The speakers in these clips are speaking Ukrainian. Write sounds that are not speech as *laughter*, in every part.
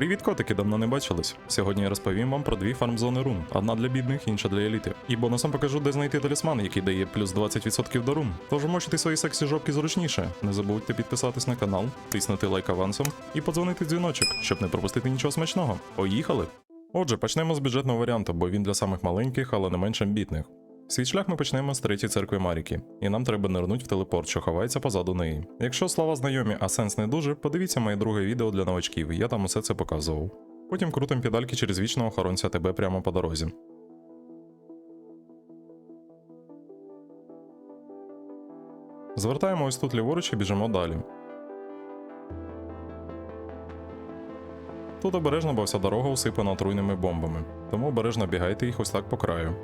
Привіт, котики, давно не бачились. Сьогодні я розповім вам про дві фармзони рун: одна для бідних, інша для еліти. І бонусом покажу, де знайти талісман, який дає плюс 20% до рун. Тож мочити свої сексі жопки зручніше. Не забудьте підписатись на канал, тиснути лайк авансом і подзвонити дзвіночок, щоб не пропустити нічого смачного. Поїхали! Отже, почнемо з бюджетного варіанту, бо він для самих маленьких, але не менш амбітних. Свій шлях ми почнемо з третьої церкви Маріки, і нам треба нирнуть в телепорт, що ховається позаду неї. Якщо слова знайомі, а сенс не дуже, подивіться моє друге відео для новачків, я там усе це показував. Потім крутим педальки через вічного охоронця тебе прямо по дорозі. Звертаємо ось тут ліворуч і біжимо далі. Тут обережно, бо вся дорога усипана отруйними бомбами, тому обережно бігайте їх ось так по краю.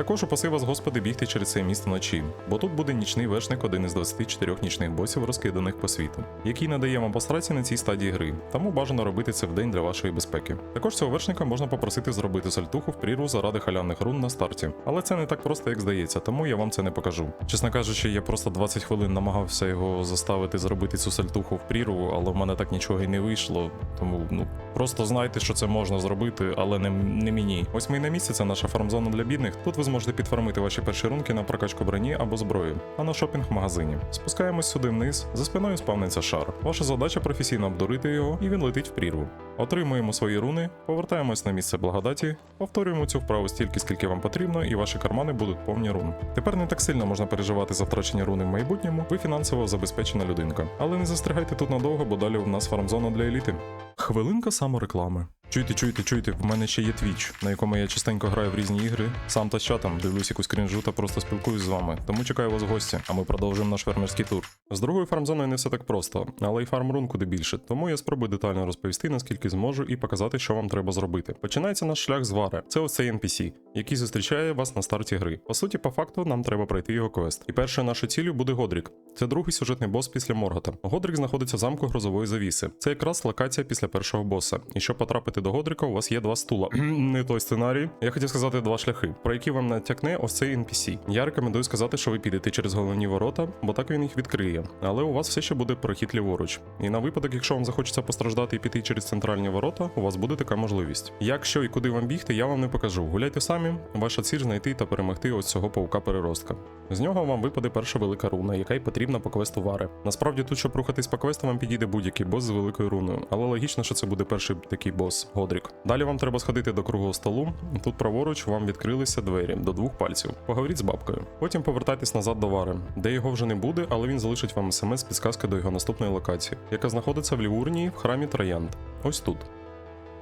Також упаси вас, господи, бігти через це місто вночі, бо тут буде нічний вершник, один із 24 нічних босів, розкиданих по світу, який надає вам пострації на цій стадії гри, тому бажано робити це вдень для вашої безпеки. Також цього вершника можна попросити зробити сальтуху в прірву заради халявних рун на старті, але це не так просто, як здається, тому я вам це не покажу. Чесно кажучи, я просто 20 хвилин намагався його заставити зробити цю сальтуху в прірву, але в мене так нічого і не вийшло. Тому ну просто знайте, що це можна зробити, але не, не мені. Ось ми і на місці, це наша фармзона для бідних. Тут ви зможете підфармити ваші перші рунки на прокачку броні або зброї, а на шопінг в магазині. Спускаємось сюди вниз, за спиною спавниться шар. Ваша задача професійно обдурити його, і він летить в прірву. Отримуємо свої руни, повертаємось на місце благодаті, повторюємо цю вправу стільки, скільки вам потрібно, і ваші кармани будуть повні рун. Тепер не так сильно можна переживати за втрачені руни в майбутньому, ви фінансово забезпечена людинка. Але не застрягайте тут надовго, бо далі у нас фармзона для еліти. Хвилинка самореклами. Чуйте, чуйте, чуйте, в мене ще є твіч, на якому я частенько граю в різні ігри, сам та з чатом, дивлюсь якусь крінжу та просто спілкуюсь з вами. Тому чекаю вас в гості, а ми продовжуємо наш фермерський тур. З другою фармзоною не все так просто, але й фармрун куди більше, тому я спробую детально розповісти, наскільки зможу, і показати, що вам треба зробити. Починається наш шлях з вари. Це ось цей NPC, який зустрічає вас на старті гри. По суті, по факту, нам треба пройти його квест. І першою нашою ціллю буде Годрік. Це другий сюжетний бос після Моргота. Годрік знаходиться в замку грозової завіси. Це якраз локація після першого боса. І щоб потрапити до Годріка, у вас є два стула. *clears throat* Не той сценарій. Я хотів сказати два шляхи, про які вам натякне ось цей NPC. Я рекомендую сказати, що ви підете через головні ворота, бо так він їх відкриє. Але у вас все ще буде прохід ліворуч. І на випадок, якщо вам захочеться постраждати і піти через центральні ворота, у вас буде така можливість. Якщо і куди вам бігти, я вам не покажу. Гуляйте самі. Ваша ціль знайти та перемогти ось цього паука переростка. З нього вам випаде перша велика руна, яка й потрібна по квесту Вари. Насправді тут, щоб рухатись по квесту, вам підійде будь-який бос з великою руною, але логічно, що це буде перший такий бос Годрік. Далі вам треба сходити до круглого столу. Тут праворуч вам відкрилися двері до двох пальців. Поговоріть з бабкою. Потім повертайтесь назад до Вари, де його вже не буде, але він залишить вам смс з підсказкою до його наступної локації, яка знаходиться в Лівурнії в храмі Троянд. Ось тут.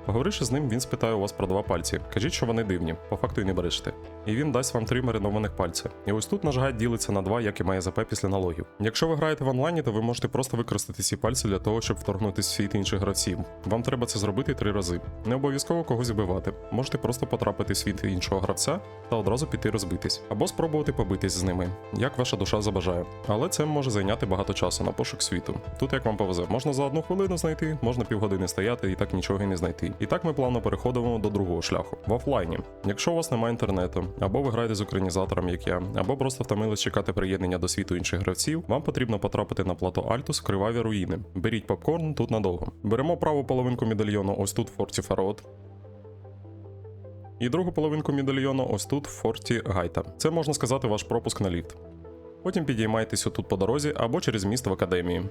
Поговоривши з ним, він спитає у вас про два пальці. Кажіть, що вони дивні, по факту й не брешете. І він дасть вам три маринованих пальця. І ось тут наш гайд ділиться на два, як і має ЗП після налогів. Якщо ви граєте в онлайні, то ви можете просто використати ці пальці для того, щоб вторгнутися в світ інших гравців. Вам треба це зробити три рази. Не обов'язково когось вбивати. Можете просто потрапити в світ іншого гравця та одразу піти розбитись, або спробувати побитись з ними, як ваша душа забажає. Але це може зайняти багато часу на пошук світу. Тут як вам повезе, можна за одну хвилину знайти, можна півгодини стояти і так нічого і не знайти. І так ми плавно переходимо до другого шляху в офлайні. Якщо у вас немає інтернету, або ви граєте з українізатором, як я, або просто втомились чекати приєднання до світу інших гравців, вам потрібно потрапити на плато Альтус криваві руїни. Беріть попкорн тут надовго. Беремо праву половинку медальйону ось тут в форті Фарот. І другу половинку медальйону ось тут в форті Гайта. Це можна сказати ваш пропуск на ліфт. Потім підіймайтесь отут по дорозі або через міст в академії.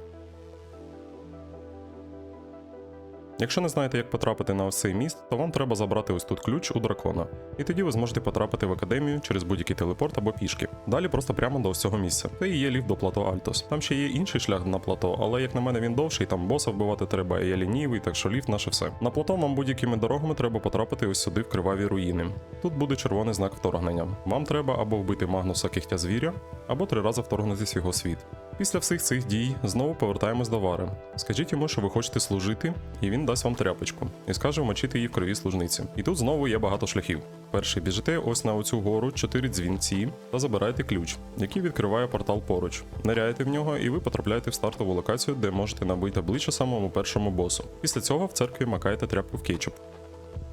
Якщо не знаєте, як потрапити на ось цей міст, то вам треба забрати ось тут ключ у дракона, і тоді ви зможете потрапити в академію через будь-який телепорт або пішки. Далі просто прямо до ось цього місця. Це і є ліфт до плато Альтос. Там ще є інший шлях на плато, але як на мене він довший, там боса вбивати треба, і я лінівий, так що ліфт наше все. На плато вам будь-якими дорогами треба потрапити ось сюди в криваві руїни. Тут буде червоний знак вторгнення. Вам треба або вбити Магнуса кігтя звіря, або три рази вторгнутися в його світ. Після всіх цих дій знову повертаємось до Вари. Скажіть йому, що ви хочете служити, і він дасть вам тряпочку і скаже вмочити її в крові служниці. І тут знову є багато шляхів. Перший біжите ось на оцю гору, чотири дзвінці та забираєте ключ, який відкриває портал поруч. Ниряєте в нього, і ви потрапляєте в стартову локацію, де можете набити обличчя самому першому босу. Після цього в церкві макаєте тряпку в кетчуп.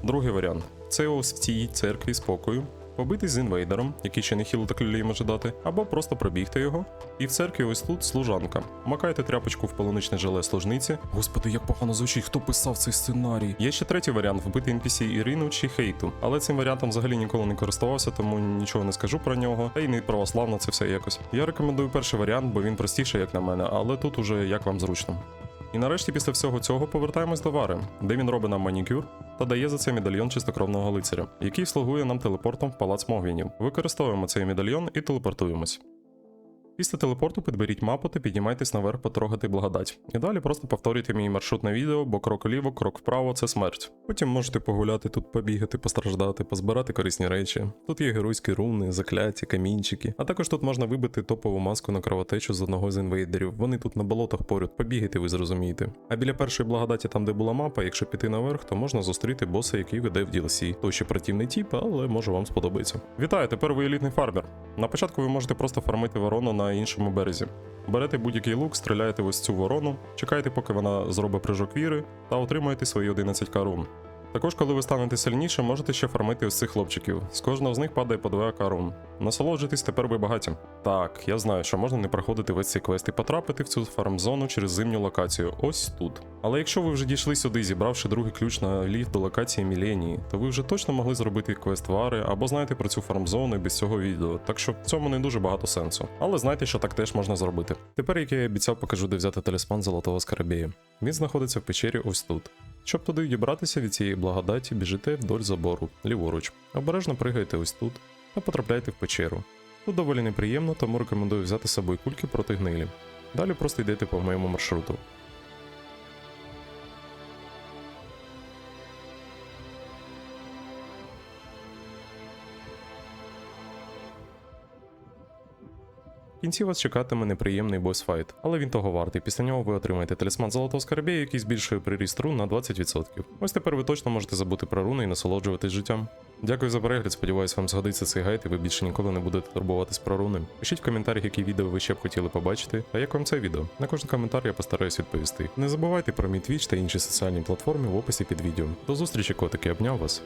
Другий варіант це ось в цій церкві спокою. Побитись з інвейдером, який ще не хіло та клюлей може дати, або просто пробігти його. І в церкві ось тут служанка. Макайте тряпочку в полуничне желе служниці. Господи, як погано звучить, хто писав цей сценарій. Є ще третій варіант вбити NPC Ірину чи Хейту, але цим варіантом взагалі ніколи не користувався, тому нічого не скажу про нього. Та й не православно це все якось. Я рекомендую перший варіант, бо він простіший, як на мене, але тут уже як вам зручно. І нарешті після всього цього повертаємось до Вари, де він робить нам манікюр та дає за це медальйон чистокровного лицаря, який слугує нам телепортом в палац Могвінів. Використовуємо цей медальйон і телепортуємось. Після телепорту підберіть мапу та піднімайтесь наверх потрогати благодать. І далі просто повторюйте мій маршрут на відео, бо крок вліво, крок вправо це смерть. Потім можете погуляти тут, побігати, постраждати, позбирати корисні речі. Тут є геройські руни, закляття, камінчики. А також тут можна вибити топову маску на кровотечу з одного з інвейдерів. Вони тут на болотах поряд, побігайте, ви зрозумієте. А біля першої благодаті, там де була мапа, якщо піти наверх, то можна зустріти боса, який веде в DLC. То ще противний тіп, але може вам сподобається. Вітаю, тепер ви елітний фармер. На початку ви можете просто фармити ворону на іншому березі. Берете будь-який лук, стріляєте в ось цю ворону, чекаєте, поки вона зробить прыжок віри, та отримуєте свої 11 карун. Також, коли ви станете сильніше, можете ще фармити ось цих хлопчиків. З кожного з них падає по 2 карун. Насолоджуйтесь, тепер ви багаті. Так, я знаю, що можна не проходити весь цей квест і потрапити в цю фармзону через зимню локацію, ось тут. Але якщо ви вже дійшли сюди, зібравши другий ключ на ліфт до локації Міленії, то ви вже точно могли зробити квест вари або знаєте про цю фармзону без цього відео, так що в цьому не дуже багато сенсу. Але знайте, що так теж можна зробити. Тепер, як я і обіцяв, покажу, де взяти талісман золотого скарабея. Він знаходиться в печері ось тут. Щоб туди дібратися від цієї благодаті, біжите вдоль забору, ліворуч. Обережно пригайте ось тут та потрапляйте в печеру. Тут доволі неприємно, тому рекомендую взяти з собою кульки проти гнилі. Далі просто йдете по моєму маршруту. В кінці вас чекатиме неприємний босс-файт, але він того вартий. Після нього ви отримаєте талісман золотого скарбія, який збільшує приріст рун на 20%. Ось тепер ви точно можете забути про руни і насолоджуватись життям. Дякую за перегляд, сподіваюсь, вам згодиться цей гайд і ви більше ніколи не будете турбуватись про руни. Пишіть в коментарях, які відео ви ще б хотіли побачити, а як вам це відео. На кожен коментар я постараюсь відповісти. Не забувайте про мій твіч та інші соціальні платформи в описі під відео. До зустрічі, котики, обняв вас.